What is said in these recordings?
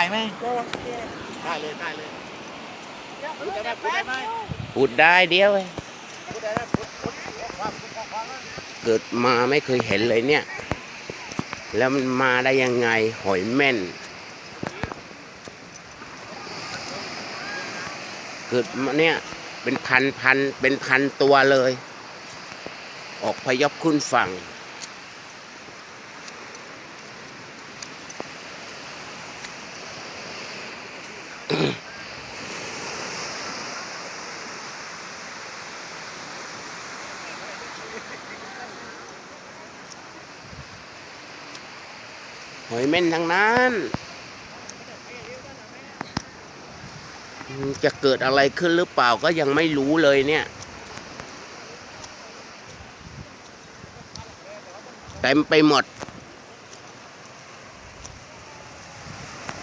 ายไหมได้เลยได้เลยพูดได้ไหมพูดได้ไหมพูดได้เดียวเว้ยพูดได้ไหมพูดพูดความพูดความนะเกิดมาไม่เคยเห็นเลยเนี่ย แล้วมันมาได้ยังไงหอยแม่น เกิดมาเนี่ยเป็นพันพันเป็นพันตัวเลย ออกพยพขึ้นฝั่ง หอยเม่นทั้งนั้น จะเกิดอะไรขึ้นหรือเปล่าก็ยังไม่รู้เลยเนี่ยเต็มไปหมด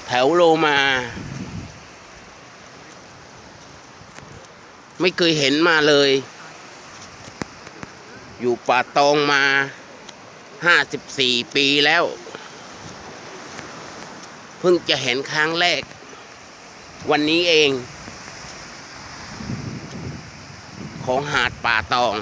แถวโลมา ไม่เคยเห็นมาเลย อยู่ป่าตองมาห้าสิบสี่ปีแล้ว เพิ่งจะเห็นครั้งแรก วันนี้เอง ของหาดป่าตอง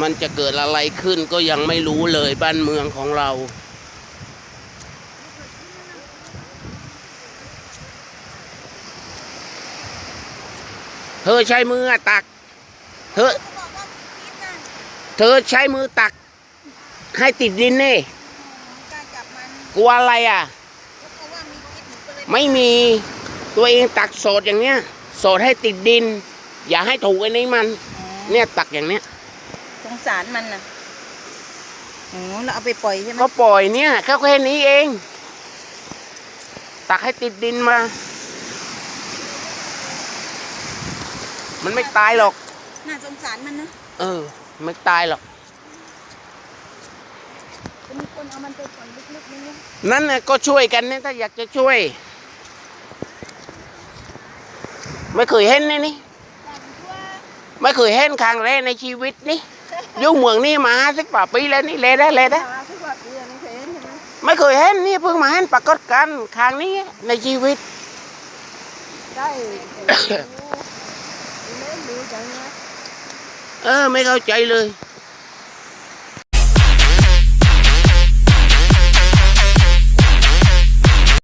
มันจะเกิดอะไรขึ้นก็ยังไม่รู้เลยบ้านเมืองของเรา เธอใช้มือตัก เธอ เธอใช้มือตัก ให้ติดดินนี่กล้าจับมันกลัวอะไรอะเพราะว่ามีพิษหนูก็เลยไม่มีตัวเองตักโสดอย่างเนี้ยโสดให้ติดดิน อย่าให้ถูกไอ้นี้มัน เนี่ยตักอย่างเนี้ยส งสารมันน่ะอ๋อเราเอาไปปล่อยใช่ไหมก็ปล่อยเนี่ยแค่แค่นี้เอง ตักให้ติดดินมา มันไม่ตายหรอก น่าสงสารมันนะเออ ไม่ตายหรอก จะมีคนเอามันไปปล่อยลึกๆนี่เนี่ยนั่นน่ะก็ช่วยกันเนี่ยถ้าอยากจะช่วย ไม่เคยเห็นนี่นี่ไม่เคยเห็นครั้งแรกในชีวิตนี่ อยู่เมืองนี่มาสักป่าปีแล้วนี่เลยได้เลยได้ตาทุกวันเดือนไม่เคยเห็นใช่ไหมไม่เคยเห็นนี่เพิ่งมาเห็นปรากฏการณ์ครั้งนี้ในชีวิต ได้เล่นดูจังนะ เออ ไม่เข้าใจเลยเ